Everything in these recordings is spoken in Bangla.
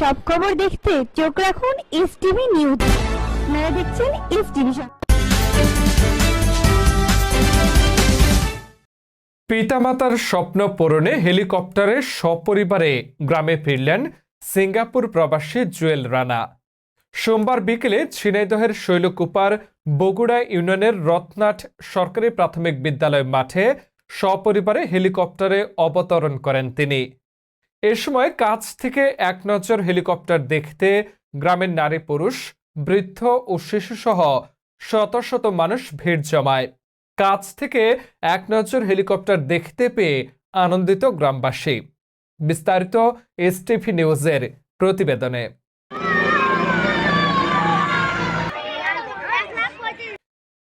সব খবর দেখতে চোখ রাখুন এস টিভি নিউজ। আপনারা দেখছেন এস টিভি পিতামাতার স্বপ্ন পূরণে হেলিকপ্টারে সপরিবারে গ্রামে ফিরলেন সিঙ্গাপুর প্রবাসী জুয়েল রানা। সোমবার বিকেলে ঝিনাইদহের শৈলকুপার বগুড়া ইউনিয়নের রত্নাট সরকারি প্রাথমিক বিদ্যালয় মাঠে সপরিবারে হেলিকপ্টারে অবতরণ করেন তিনি। এ সময় কাছ থেকে এক নজর হেলিকপ্টার দেখতে গ্রামের নারী পুরুষ, বৃদ্ধ ও শিশুসহ শত শত মানুষ ভিড় জমায়। কাছ থেকে এক নজর হেলিকপ্টার দেখতে পেয়ে আনন্দিত গ্রামবাসী। বিস্তারিত এসটিভি নিউজের প্রতিবেদনে।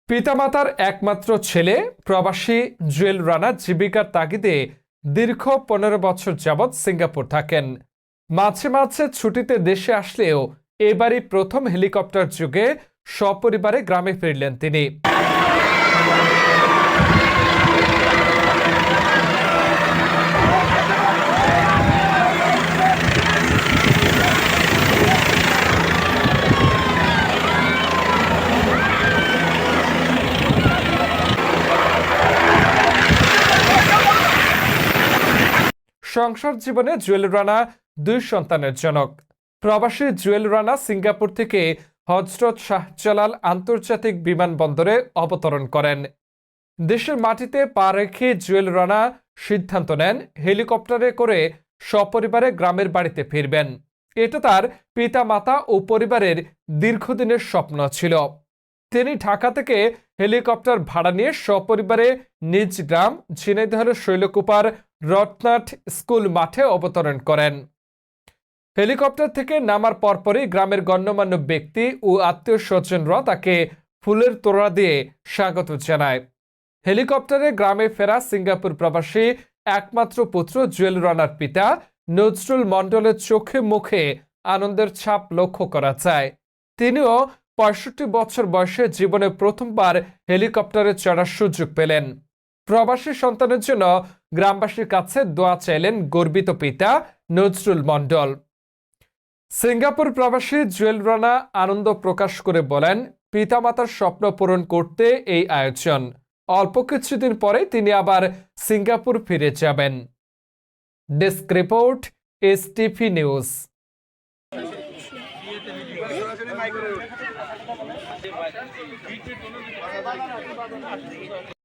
পিতামাতার একমাত্র ছেলে, প্রবাসী জুয়েল রানা জীবিকার তাগিদে দীর্ঘ পনেরো বছর যাবৎ সিঙ্গাপুর থাকেন। মাঝে মাঝে ছুটিতে দেশে আসলেও এবারই প্রথম হেলিকপ্টার যুগে সপরিবারে গ্রামে ফিরলেন তিনি। সংসার জীবনে জুয়েল রানা দুই সন্তানের জনক। প্রবাসী জুয়েল রানা সিঙ্গাপুর থেকে হজরত শাহজালাল আন্তর্জাতিক বিমানবন্দরে অবতরণ করেন। দেশের মাটিতে পা রেখে জুয়েল রানা সিদ্ধান্ত নেন হেলিকপ্টারে করে সপরিবারে গ্রামের বাড়িতে ফিরবেন। এটা তার পিতা মাতা ও পরিবারের দীর্ঘদিনের স্বপ্ন ছিল। তিনি ঢাকা থেকে হেলিকপ্টার ভাড়া নিয়ে সপরিবারে নিজ গ্রাম ঝিনাইদহের শৈলকুপার রত্নাট স্কুল মাঠে অবতরণ করেন। হেলিকপ্টার থেকে নামার পরপরই গ্রামের গণ্যমান্য ব্যক্তি ও আত্মীয় স্বজনরা তাকে ফুলের তোড়া দিয়ে স্বাগত জানায়। হেলিকপ্টারে গ্রামে ফেরা সিঙ্গাপুর প্রবাসী একমাত্র পুত্র জুয়েল রানার পিতা নজরুল মণ্ডলের চোখে মুখে আনন্দের ছাপ লক্ষ্য করা যায়। তিনিও পঁয়ষট্টি বছর বয়সে জীবনে প্রথমবার হেলিকপ্টারে চড়ার সুযোগ পেলেন। প্রবাসী সন্তানের জন্য গ্রামবাসীর কাছে দোয়া চাইলেন গর্বিত পিতা নজরুল মণ্ডল। সিঙ্গাপুর প্রবাসী জুয়েল রানা আনন্দ প্রকাশ করে বলেন, পিতামাতার স্বপ্ন পূরণ করতে এই আয়োজন। অল্প কিছুদিন পরে তিনি আবার সিঙ্গাপুর ফিরে যাবেন। Desk report S TV news.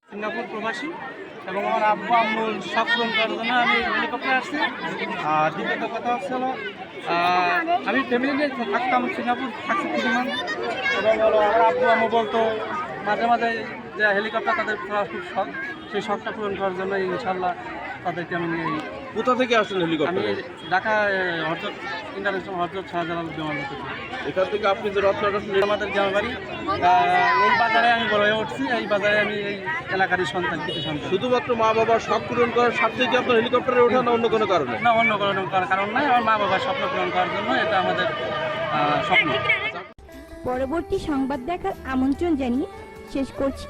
Singapore প্রবাসী এবং আমার আব্বু আম্মুর শখ পূরণ করার জন্য আমি হেলিকপ্টারে আসছি। আর দ্বিতীয়ত কথা হচ্ছে হলো আমি ফ্যামিলি নিয়ে থাকতাম সিঙ্গাপুর থাকছি কিছু মাস এবং হলো আমার আব্বু আম্মু বলতো মাঝে মাঝে যে হেলিকপ্টার তাদের করার খুব শখ সেই শখটা পূরণ করার জন্য ইনশাল্লাহ তাদেরকে আমি কোথা থেকে আসলেন আমি হেলিকপ্টারে ঢাকা হরজত ইন্টারন্যাশনাল শাহজালাল থেকে এখান থেকে আপনি যে রত্নাটা শুনলেন আমাদের গ্রামের বাড়ি আহ, এই বাজারে আমি বড় হয়ে উঠছি এই বাজারে আমি এই এলাকারই সন্তান কিছু সন্তান। শুধুমাত্র মা বাবার শখ পূরণ করার স্বার্থে কি আপনার হেলিকপ্টারে ওঠা না অন্য কোনো কারণে? না অন্য কোনো কার- কারণ নাই আমার মা বাবার স্বপ্ন পূরণ করার জন্য এটা আমাদের স্বপ্ন। পরবর্তী সংবাদ দেখার আমন্ত্রণ জানিয়ে শেষ করছি।